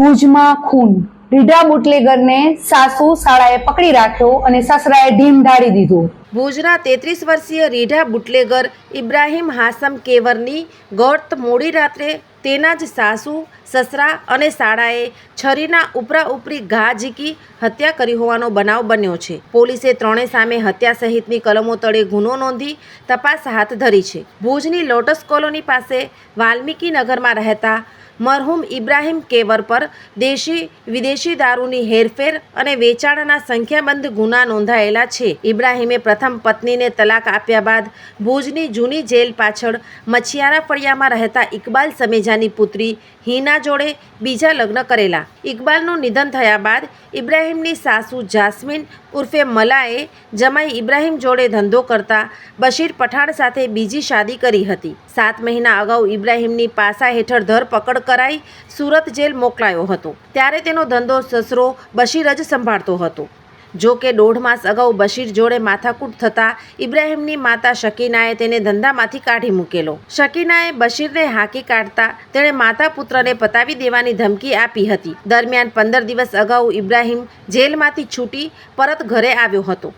ભુજમાં ખૂન. રીઢા બુટલેગરને સાસુ શાળાએ પકડી રાખ્યો અને સસરાએ ઢીમ ઢાળી દીધું. ભુજના તેત્રીસ વર્ષીય રીઢા બુટલેગર ઇબ્રાહીમ હાસમ કેવરની ગોર્ત મોડી રાત્રે તેના જ સાસુ, સસરા અને શાળાએ છરીના ઉપરા ઉપરી ઘા ઝીકી હત્યા કરી હોવાનો બનાવ બન્યો છે. પોલીસે ત્રણે સામે હત્યા સહિતની કલમો તળે ગુનો નોંધી તપાસ હાથ ધરી છે. ભુજની લોટસ કોલોની પાસે વાલ્મીકી નગરમાં રહેતા મરહુમ ઇબ્રાહીમ કેવર પર દેશી, વિદેશી દારૂની હેરફેર અને વેચાણના સંખ્યાબંધ ગુના નોંધાયેલા છે. ઇબ્રાહીમે પ્રથમ પત્નીને તલાક આપ્યા બાદ ભુજની જૂની જેલ પાછળ મછિયારા ફળિયામાં રહેતા ઇકબાલ સમેજાની પુત્રી હિના જોડે બીજા લગ્ન કરેલા. ઇકબાલનું નિધન થયા બાદ ઇબ્રાહીમની સાસુ જાસ્મીન ઉર્ફે મલાએ જમાઈ ઇબ્રાહિમ જોડે ધંધો કરતા બશીર પઠાણ સાથે બીજી શાદી કરી હતી. સાત મહિના અગાઉ ઇબ્રાહિમની પાસા હેઠળ ધરપકડ કરાઈ સુરત જેલ મોકલાયો હતો. ત્યારે તેનો ધંધો સસરો બશીર જ સંભાળતો હતો. જો કે દોઢ માસ અગાઉ બશીર જોડે માથાકૂટ થતાં ઇબ્રાહીમની માતા શકીનાએ તેને ધંધામાંથી કાઢી મૂકેલો. શકીનાએ બશીરને હાંકી કાઢતા તેણે માતા પુત્રને પતાવી દેવાની ધમકી આપી હતી. દરમિયાન પંદર દિવસ અગાઉ ઇબ્રાહિમ જેલમાંથી છૂટી પરત ઘરે આવ્યો હતો.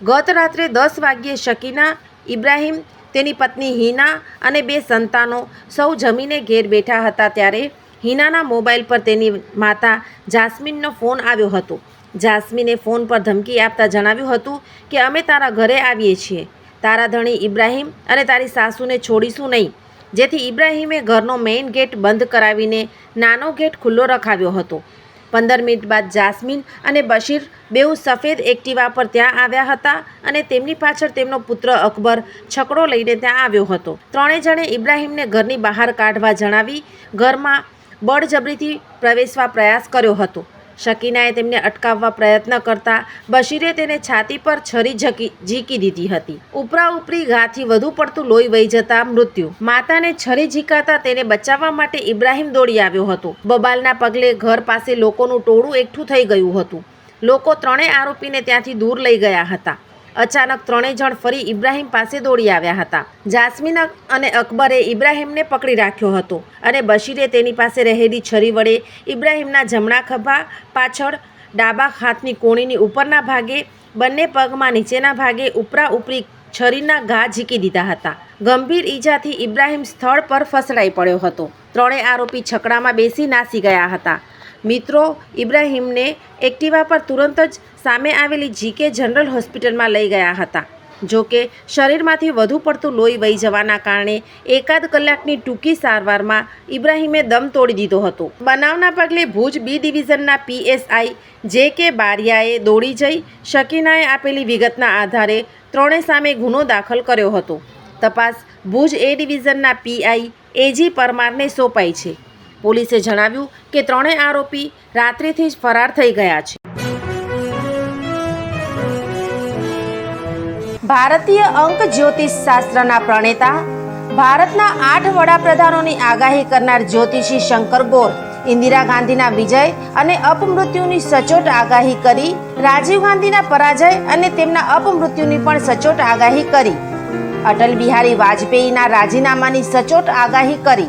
ગત રાત્રે દસ વાગ્યે શકીના, ઇબ્રાહીમ, તેની પત્ની હિના અને બે સંતાનો સૌ જમીને ઘેર બેઠા હતા ત્યારે હિનાના મોબાઈલ પર તેની માતા જાસ્મીનનો ફોન આવ્યો હતો. જાસ્મીને ફોન પર ધમકી આપતા જણાવ્યું હતું કે અમે તારા ઘરે આવીએ છીએ. તારા ધણી ઇબ્રાહીમ અને તારી સાસુને છોડીશું નહીં. જેથી ઇબ્રાહીમે ઘરનો મેઇન ગેટ બંધ કરાવીને નાનો ગેટ ખુલ્લો રખાવ્યો હતો. પંદર મિનિટ બાદ જાસ્મીન અને બશીર બેઉ સફેદ એક્ટિવા પર ત્યાં આવ્યા હતા અને તેમની પાછળ તેમનો પુત્ર અકબર છકડો લઈને ત્યાં આવ્યો હતો. ત્રણેય જણે ઇબ્રાહીમને ઘરની બહાર કાઢવા જણાવી ઘરમાં બળજબરીથી પ્રવેશવા પ્રયાસ કર્યો હતો. શકીનાએ તેમને અટકાવવા પ્રયત્ન કરતા બશીરે તેને છાતી પર છરી ઝકી ઝીકી દીધી હતી. ઉપરા ઉપરી ઘાથી વધુ પડતું લોહી વહી જતા મૃત્યુ. માતાને છરી ઝીકાતા તેને બચાવવા માટે ઇબ્રાહિમ દોડી આવ્યો હતો. બબાલના પગલે ઘર પાસે લોકોનું ટોળું એકઠું થઈ ગયું હતું. લોકો ત્રણેય આરોપીને ત્યાંથી દૂર લઈ ગયા હતા. અચાનક ત્રણેય જણ ફરી ઇબ્રાહીમ પાસે દોડી આવ્યા હતા. જાસ્મીન અને અકબરે ઇબ્રાહીમને પકડી રાખ્યો હતો અને બશીરે તેની પાસે રહેલી છરી વડે ઇબ્રાહીમના જમણા ખભા પાછળ ડાબા હાથની કોણીની ઉપરના ભાગે, બંને પગમાં નીચેના ભાગે ઉપરા ઉપરી છરીના ઘા ઝીકી દીધા હતા. ગંભીર ઈજાથી ઇબ્રાહીમ સ્થળ પર ફસડાઈ પડ્યો હતો. ત્રણેય આરોપી છકડામાં બેસી નાસી ગયા હતા. મિત્રો, ઇબ્રાહીમને એક્ટિવા પર તુરંત જ સામે આવેલી જીકે જનરલ હોસ્પિટલમાં લઈ ગયા હતા. જો કે, શરીરમાંથી વધુ પડતું લોહી વહી જવાના કારણે એકાદ કલાકની ટૂંકી સારવારમાં ઇબ્રાહીમે દમ તોડી દીધો હતો. બનાવના પગલે ભુજ બી ડિવિઝનના પીએસઆઈ જે કે બારિયાએ દોડી જઈ શકીનાએ આપેલી વિગતના આધારે ત્રણે સામે ગુનો દાખલ કર્યો હતો. તપાસ ભુજ એ ડિવિઝનના પીઆઈ એજી પરમારને સોંપાઈ છે. પોલીસે જણાવ્યું કે ત્રણેય આરોપી રાત્રિથી જ ફરાર થઈ ગયા છે. ભારતીય અંક જ્યોતિષ શાસ્ત્રના પ્રણેતા, ભારતના આઠ વડાપ્રધાનોની આગાહી કરનાર જ્યોતિષી શંકર ગોર, ઇન્દિરા ગાંધીના વિજય અને અપમૃત્યુની સચોટ આગાહી કરી, રાજીવ ગાંધીના પરાજય અને તેમના અપમૃત્યુની પણ સચોટ આગાહી કરી. અટલ બિહારી વાજપેયીના રાજીનામાની સચોટ આગાહી કરી.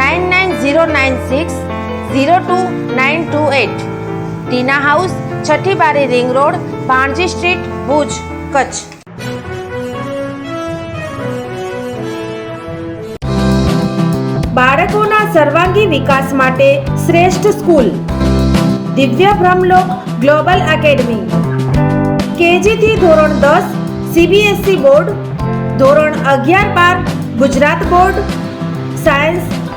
nine nine zero nine six zero two nine two eight Tina house Chhathi Bari ring road, Bhanji street, Bhuj, Kutch. બાળકોના સર્વાંગી વિકાસ માટે શ્રેષ્ઠ સ્કૂલ. દિવ્ય બ્રહ્મલોક ગ્લોબલ એકેડમી. કેજીથી ધોરણ દસ સીબીએસઈ બોર્ડ, ધોરણ અગિયાર બાર, Gujarat board, science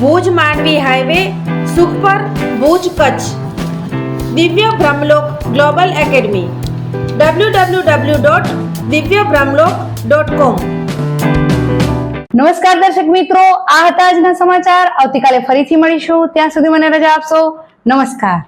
Bhuj Mandvi highway, Sukhpar, Bhuj Kutch. Divya Brahmlok global academy. W W W dot Divya Brahmlok dot કોમ નમસ્કાર દર્શક મિત્રો, આ હતા આજના સમાચાર. આવતીકાલે ફરીથી મળીશું. ત્યાં સુધી મને રજા આપશો. નમસ્કાર.